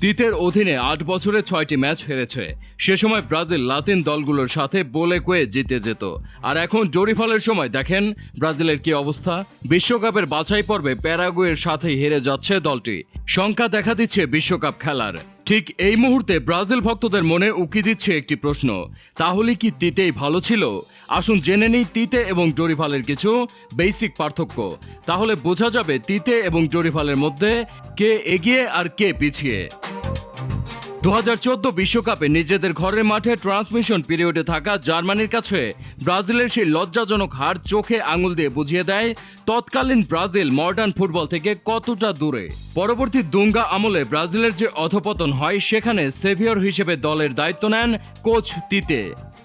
তিতের অধীনে আট বছরে ছয়টি ম্যাচ হেরেছে। সে সময় ব্রাজিল লাতিন দলগুলোর সাথে বলে কয়ে জিতে যেত। আর এখন জরিফলের সময় দেখেন ব্রাজিলের কি অবস্থা। বিশ্বকাপের বাছাই পর্বে প্যারাগুয়ের সাথে হেরে যাচ্ছে দলটি। শঙ্কা দেখা দিচ্ছে বিশ্বকাপ খেলার। ঠিক এই মুহূর্তে ব্রাজিল ভক্তদের মনে উকি দিচ্ছে একটি প্রশ্ন, তাহলে কি তিতেই ভালো ছিল? আসুন জেনে নিই তিতে এবং জরিফালের কিছু বেসিক পার্থক্য। তাহলে বোঝা যাবে তিতে এবং জরিফালের মধ্যে কে এগিয়ে আর কে পিছিয়ে। দু বিশ্বকাপে নিজেদের ঘরের মাঠে ট্রান্সমিশন পিরিয়ডে থাকা জার্মানির কাছে ব্রাজিলের সেই লজ্জাজনক হার চোখে আঙুল দিয়ে বুঝিয়ে দেয়, তৎকালীন ব্রাজিল মডার্ন ফুটবল থেকে কতটা দূরে। পরবর্তী দুঙ্গা আমলে ব্রাজিলের যে অধপতন হয়, সেখানে সেভিয়র হিসেবে দলের দায়িত্ব নেন কোচ তিতে।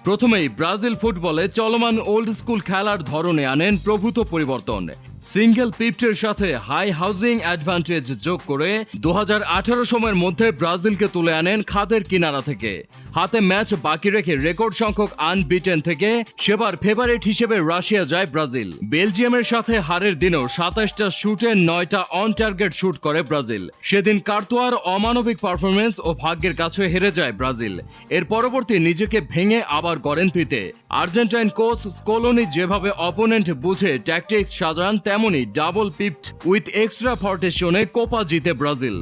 প্রথমেই ব্রাজিল ফুটবলে চলমান ওল্ড স্কুল খেলার ধরনে আনেন প্রভূত পরিবর্তন। সিঙ্গেল পিপটের সাথে হাই হাউজিং অ্যাডভান্টেজ যোগ করে দু সময়ের মধ্যে ব্রাজিলকে তুলে আনেন খাদের কিনারা থেকে। হাতে ম্যাচ বাকি রেখে রেকর্ড সংখ্যক আনবিটেন থেকে সেবার ফেভারিট হিসেবে রাশিয়া যায় ব্রাজিল। বেলজিয়ামের সাথে হারের দিনেও সাতাশটা শুটে নয়টা অন টার্গেট শুট করে ব্রাজিল। সেদিন কার্তোয়ার অমানবিক পারফরমেন্স ও ভাগ্যের কাছে হেরে যায় ব্রাজিল। এর পরবর্তী নিজেকে ভেঙে আবার গড়েন তিতে আর্জেন্টাইন কোচ স্কোলোনি যেভাবে অপোনেন্ট বুঝে ট্যাকটিক্স সাজান, তেমনি ডাবল পিপড উইথ এক্সট্রা ফর্টেশনে কোপা জিতে ব্রাজিল।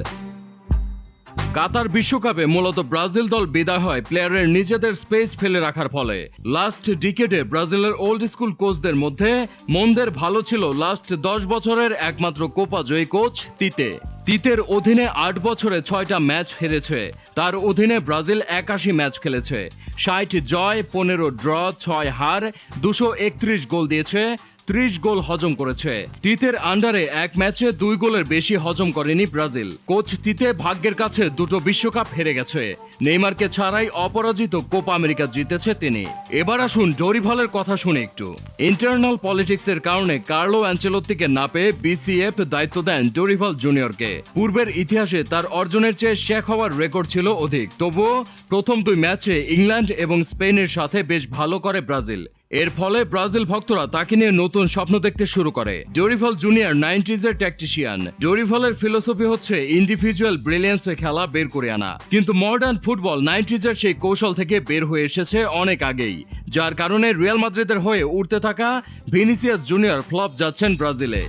কাতার বিশ্বকাপে মূলত ব্রাজিল দল বিদায় হয় প্লেয়ারের নিজেদের স্পেস ফেলে রাখার ফলে। লাস্ট ডিকেটে ব্রাজিলের ওল্ড স্কুল কোচদের মধ্যে মন্দের ভালো ছিল লাস্ট দশ বছরের একমাত্র কোপা জয়ী কোচ তিতে। তিতের অধীনে আট বছরে ছয়টা ম্যাচ হেরেছে। তার অধীনে ব্রাজিল একাশি ম্যাচ খেলেছে। ষাট জয়, পনেরো ড্র, ছয় হার, দুশো একত্রিশ গোল দিয়েছে। ত্রিশ গোল হজম করেছে। তিতের আন্ডারে এক ম্যাচে দুই গোলের বেশি হজম করেনি ব্রাজিল। কোচ তিতে ভাগ্যের কাছে দুটো বিশ্বকাপ হেরে গেছে। নেইমারকে ছাড়াই অপরাজিত কোপা আমেরিকা জিতেছে তিনি। এবার আসুন ডোরিভলের কথা শুনে একটু। ইন্টারনাল পলিটিক্সের কারণে কার্লো অ্যাঞ্চেলোত্তিকে না পেয়ে বিসিএফ দায়িত্ব দেন ডোরিভল জুনিয়রকে। পূর্বের ইতিহাসে তার অর্জনের চেয়ে শেখ হওয়ার রেকর্ড ছিল অধিক। তবুও প্রথম দুই ম্যাচে ইংল্যান্ড এবং স্পেনের সাথে বেশ ভালো করে ব্রাজিল। এর ফলে ব্রাজিল ভক্তরা তাকে নিয়ে নতুন স্বপ্ন দেখতে শুরু করে। ডোরিফল জুনিয়র নাইনটিজের ট্যাকটিশিয়ান। ডোরিফলের ফিলোসফি হচ্ছে ইন্ডিভিজুয়াল ব্রিলিয়েন্সে খেলা বের করে আনা। কিন্তু মডার্ন ফুটবল নাইনটিজের সেই কৌশল থেকে বের হয়ে এসেছে অনেক আগেই। যার কারণে রিয়াল মাদ্রিদের হয়ে উঠতে থাকা ভিনিসিয়াস জুনিয়র ফ্লপ যাচ্ছেন ব্রাজিলে।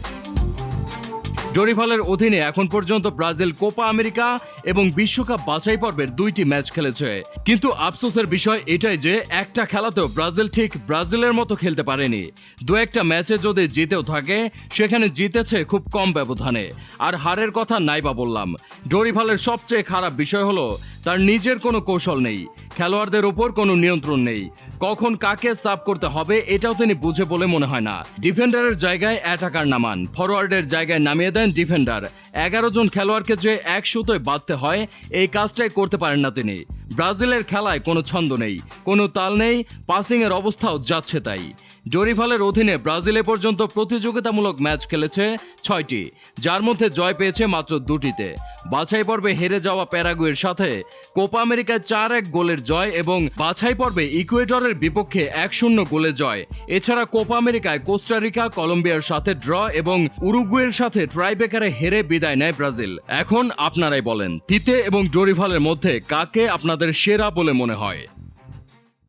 ডোরিফলের অধীনে এখন পর্যন্ত ব্রাজিল, কোপা আমেরিকা এবং বিশ্বকাপ বাছাই পর্বের দুইটি ম্যাচ খেলেছে। কিন্তু আফসোসের বিষয় এটাই যে, একটা খেলাতেও ব্রাজিল ঠিক ব্রাজিলের মতো খেলতে পারেনি। দু একটা ম্যাচে যদি জিতেও থাকে, সেখানে জিতেছে খুব কম ব্যবধানে। আর হারের কথা নাই বা বললাম। ডোরিভালের সবচেয়ে খারাপ বিষয় হলো তার নিজের কোনো কৌশল নেই, খেলোয়াড়দের ওপর কোনো নিয়ন্ত্রণ নেই। কখন কাকে সাব করতে হবে এটাও তিনি বুঝে বলে মনে হয় না। ডিফেন্ডারের জায়গায় অ্যাটাকার নামান ফরওয়ার্ডের জায়গায় নামিয়ে দেন ডিফেন্ডার। এগারো জন খেলোয়াড়কে যে এক সুতোয় বাঁধতে হয়, এই কাজটাই করতে পারেন না তিনি। ব্রাজিলের খেলায় কোনো ছন্দ নেই, কোনো তাল নেই, পাসিংয়ের অবস্থাও যাচ্ছে তাই। ডোরিফালের অধীনে ব্রাজিল পর্যন্ত প্রতিযোগিতামূলক ম্যাচ খেলেছে ছয়টি, যার মধ্যে জয় পেয়েছে মাত্র দুটিতে। বাছাই পর্বে হেরে যাওয়া প্যারাগুয়ের সাথে কোপা আমেরিকায় চার এক গোলের জয় এবং বাছাই পর্বে ইকুয়েডরের বিপক্ষে এক শূন্য গোলে জয়। এছাড়া কোপা আমেরিকায় কোস্টারিকা, কলম্বিয়ার সাথে ড্র এবং উরুগুয়ের সাথে ট্রাইবেকারে হেরে বিদায় নেয় ব্রাজিল। এখন আপনারাই বলেন, তিতে এবং জরিভালের মধ্যে কাকে আপনাদের সেরা বলে মনে হয়?